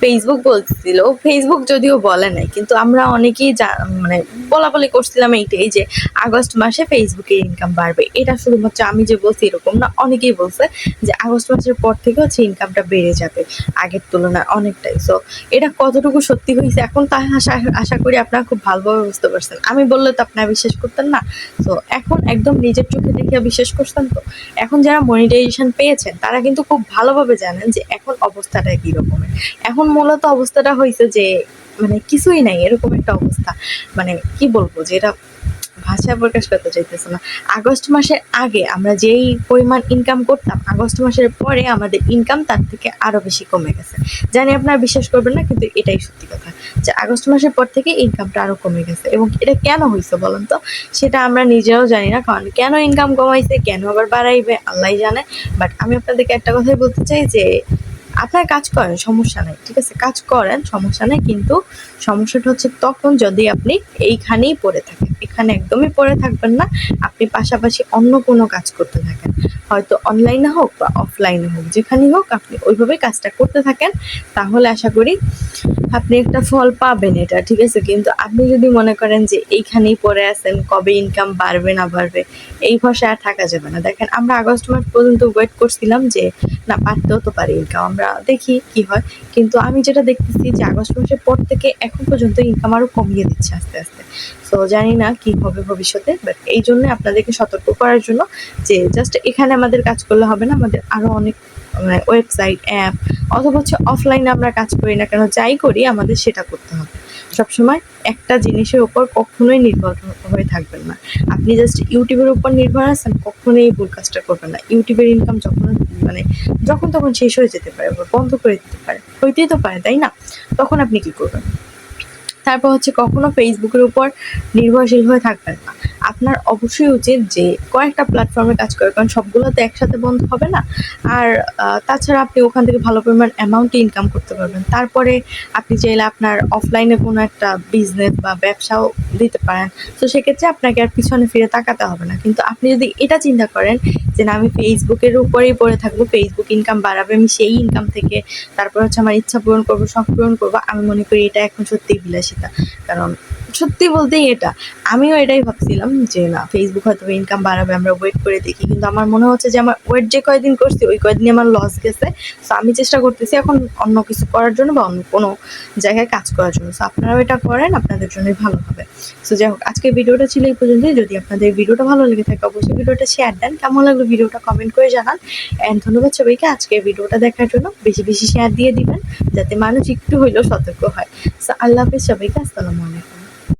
Facebook বলছিল Facebook যদিও বলে নাই কিন্তু আমরা অনেকেই মানে বলা বলি করছিলাম এইটাই যে আগস্ট মাসে ফেসবুকে ইনকাম বাড়বে। এটা শুধুমাত্র আমি যে বলছি এরকম না, অনেকেই বলছে যে আগস্ট মাসের পর থেকে হচ্ছে ইনকামটা বেড়ে যাবে, আগের তুলনায় অনেকটাই। সো এটা কতটুকু সত্যি হয়েছে এখন তা আশা আশা করি আপনারা খুব ভালোভাবে বুঝতে পারছেন। আমি বললে তো আপনারা বিশ্বাস করতেন না। তো এখন একদম নিজের চোখে দেখে বিশ্বাস করছেন তো? এখন যারা মনিটাইজেশন পেয়েছেন, তারা কিন্তু খুব ভালোভাবে জানেন যে এখন অবস্থাটা কি রকমের এখন মূলত অবস্থাটা হয়েছে যে মানে কিছুই নাই, এরকম একটা অবস্থা। মানে কি বলব যে এটা ভাষায় প্রকাশ করতে চাইতেছে না। আগস্ট মাসের আগে আমরা যেই পরিমাণ ইনকাম করতাম, আগস্ট মাসের পরে আমাদের ইনকাম তার থেকে আরও বেশি কমে গেছে। জানি আপনারা বিশ্বাস করবেন না, কিন্তু এটাই সত্যি কথা যে আগস্ট মাসের পর থেকে ইনকামটা আরও কমে গেছে। এবং এটা কেন হয়েছে বলেন তো? সেটা আমরা নিজেরাও জানি না, কারণ কেন ইনকাম কমাইছে, কেন আবার বাড়াইবে আল্লাহ জানে। বাট আমি আপনাদেরকে একটা কথাই বলতে চাই যে আপনার কাজ করেন, সমস্যা নাই, ঠিক আছে? কাজ করেন, সমস্যা নাই, কিন্তু সমস্যাটা হচ্ছে তখন যদি আপনি এইখানেই পড়ে থাকেন। এখানে একদমই পড়ে থাকবেন না, আপনি পাশাপাশি অন্য কোনো কাজ করতে থাকেন। হয়তো অনলাইনে হোক বা অফলাইনে হোক, যেখানেই হোক আপনি ওইভাবে কাজটা করতে থাকেন। তাহলে আশা করি আপনি একটা ফল পাবেন এটা, ঠিক আছে? কিন্তু আপনি যদি মনে করেন যে এইখানেই পড়ে আছেন, কবে ইনকাম বাড়বে না বাড়বে, এই ভরসায় আর থাকা যাবে না। দেখেন, আমরা আগস্ট মাস পর্যন্ত ওয়েট করছিলাম যে না পারতেও তো পারি ইনকাম আমরা দেখি কি হয়। কিন্তু আমি যেটা দেখতেছি যে আগস্ট মাসের পর থেকে এখন পর্যন্ত ইনকাম আরও কমিয়ে দিচ্ছে আস্তে আস্তে। তো জানি না কি হবে ভবিষ্যতে বাট এই জন্য আপনাদেরকে সতর্ক করার জন্য যে জাস্ট এখানে আমাদের কাজ করলে হবে না, আমাদের আরও অনেক মানে ওয়েবসাইট অ্যাপ অথবা হচ্ছে অফলাইনে আমরা কাজ করি না কেন, যাই করি, আমাদের সেটা করতে হবে। সবসময় একটা জিনিসের উপর কখনোই নির্ভর হয়ে থাকবেন না। আপনি জাস্ট ইউটিউবের উপর নির্ভর আছেন, কখনোই এই ভুল কাজটা করবেন না। ইউটিউবের ইনকাম যখন মানে যখন তখন শেষ হয়ে যেতে পারে বন্ধ করে দিতে পারে। হইতেই তো পারে, তাই না? তখন আপনি কি করবেন? তারপর হচ্ছে কখনো ফেসবুকের উপর নির্ভরশীল হয়ে থাকবেন না। আপনার অবশ্যই উচিত যে কয়েকটা প্ল্যাটফর্মে কাজ করে কারণ সবগুলো তো একসাথে বন্ধ হবে না। আর তাছাড়া আপনি ওখান থেকে ভালো পরিমাণ অ্যামাউন্টে ইনকাম করতে পারবেন। তারপরে আপনি চাইলে আপনার অফলাইনে কোনো একটা বিজনেস বা ব্যবসাও দিতে পারেন। তো সেক্ষেত্রে আপনাকে আর পিছনে ফিরে তাকাতে হবে না। কিন্তু আপনি যদি এটা চিন্তা করেন যে না, আমি ফেসবুকের উপরেই পড়ে থাকব ফেসবুক ইনকাম বাড়াবে, আমি সেই ইনকাম থেকে তারপর হচ্ছে আমার ইচ্ছা পূরণ করব, শখ পূরণ করব, আমি মনে করি এটা এখন সত্যিই বিলাসিতা। কারণ সত্যি বলতেই এটা। আমিও এটাই ভাবছিলাম যে, না ফেসবুক হয়তো ইনকাম বাড়াবে, আমরা ওয়েট করে দেখি। কিন্তু আমার মনে হচ্ছে যে, আমার ওয়েট যে কয়দিন করছি, ওই কয়দিনে আমার লস গেছে। তো আমি চেষ্টা করতেছি এখন অন্য কিছু করার জন্য বা অন্য কোনো জায়গায় কাজ করার জন্য। সো আপনারাও এটা করেন, আপনাদের জন্যই ভালো হবে। সো যাই হোক, আজকের ভিডিওটা ছিল এই পর্যন্তই। যদি আপনাদের ভিডিওটা ভালো লেগে থাকে, অবশ্যই ভিডিওটা শেয়ার দেন। কেমন লাগল ভিডিওটা কমেন্ট করে জানান। অ্যান্ড ধন্যবাদ সবাইকে আজকের ভিডিওটা দেখার জন্য। বেশি বেশি শেয়ার দিয়ে দিবেন, যাতে মানুষ একটু হইলেও সতর্ক হয়। সো আল্লাহ হাফিজ সবাইকে, আসসালামু আলাইকুম।